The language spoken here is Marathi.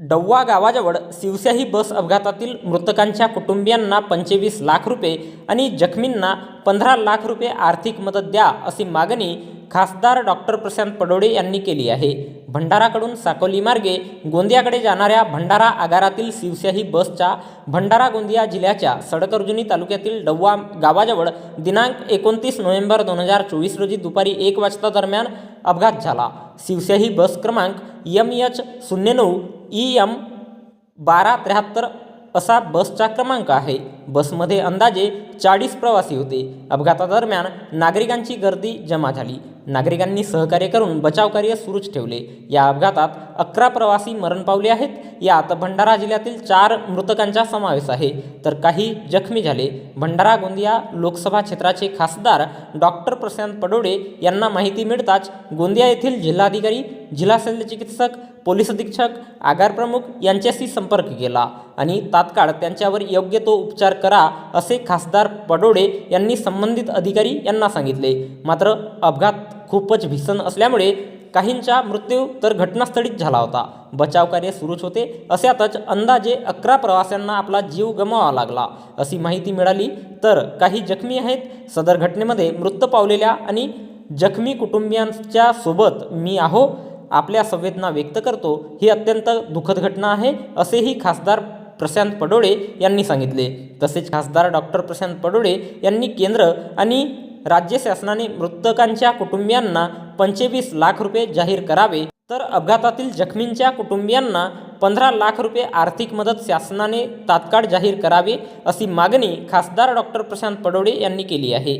डव्वा गावाजवळ शिवशाही बस अपघातातील मृतकांच्या कुटुंबियांना पंचवीस लाख रुपये आणि जखमींना पंधरा लाख रुपये आर्थिक मदत द्या अशी मागणी खासदार डॉक्टर प्रशांत पडोळे यांनी केली आहे. भंडाराकडून साकोली मार्गे गोंदियाकडे जाणाऱ्या भंडारा आगारातील शिवशाही बसच्या भंडारा गोंदिया जिल्ह्याच्या सडकर्जुनी तालुक्यातील डव्वा गावाजवळ दिनांक एकोणतीस नोव्हेंबर दोन हजार चोवीस रोजी दुपारी एक वाजता दरम्यान अपघात झाला. शिवशाही बस क्रमांक एम एच शून्य नऊ ई एम बारा त्र्याहत्तर असा बसचा क्रमांक आहे. बसमध्ये अंदाजे चाळीस प्रवासी होते. अपघातादरम्यान नागरिकांची गर्दी जमा झाली. नागरिकांनी सहकार्य करून बचावकार्य सुरूच ठेवले. या अपघातात अकरा प्रवासी मरण पावले आहेत. यात भंडारा जिल्ह्यातील चार मृतकांचा समावेश आहे. तर काही जखमी झाले. भंडारा गोंदिया लोकसभा क्षेत्राचे खासदार डॉक्टर प्रशांत पडोडे यांना माहिती मिळताच गोंदिया येथील जिल्हाधिकारी जिल्हा शल्यचिकित्सक पोलीस अधीक्षक आगार प्रमुख यांच्याशी संपर्क केला आणि तात्काळ त्यांच्यावर योग्य तो उपचार करा असे खासदार पडोळे यांनी संबंधित अधिकारी यांना सांगितले. मात्र अपघात खूपच भीषण असल्यामुळे काहींचा मृत्यू तर घटनास्थळीच झाला होता. बचाव कार्य सुरूच होते अशातच अंदाजे अकरा प्रवाशांना आपला जीव गमवावा लागला. अशी माहिती मिळाली तर काही जखमी आहेत. सदर घटनेमध्ये मृत पावलेल्या आणि जखमी कुटुंबियांच्या सोबत मी आहो आपल्या संवेदना व्यक्त करतो. ही अत्यंत दुःखद घटना आहे असेही खासदार प्रशांत पडोळे यांनी सांगितले. तसेच खासदार डॉक्टर प्रशांत पडोळे यांनी केंद्र आणि राज्य शासनाने मृतकांच्या कुटुंबियांना पंचवीस लाख रुपये जाहीर करावे. तर अपघातातील जखमींच्या कुटुंबियांना पंधरा लाख रुपये आर्थिक मदत शासनाने तात्काळ जाहीर करावे अशी मागणी खासदार डॉक्टर प्रशांत पडोळे यांनी केली आहे.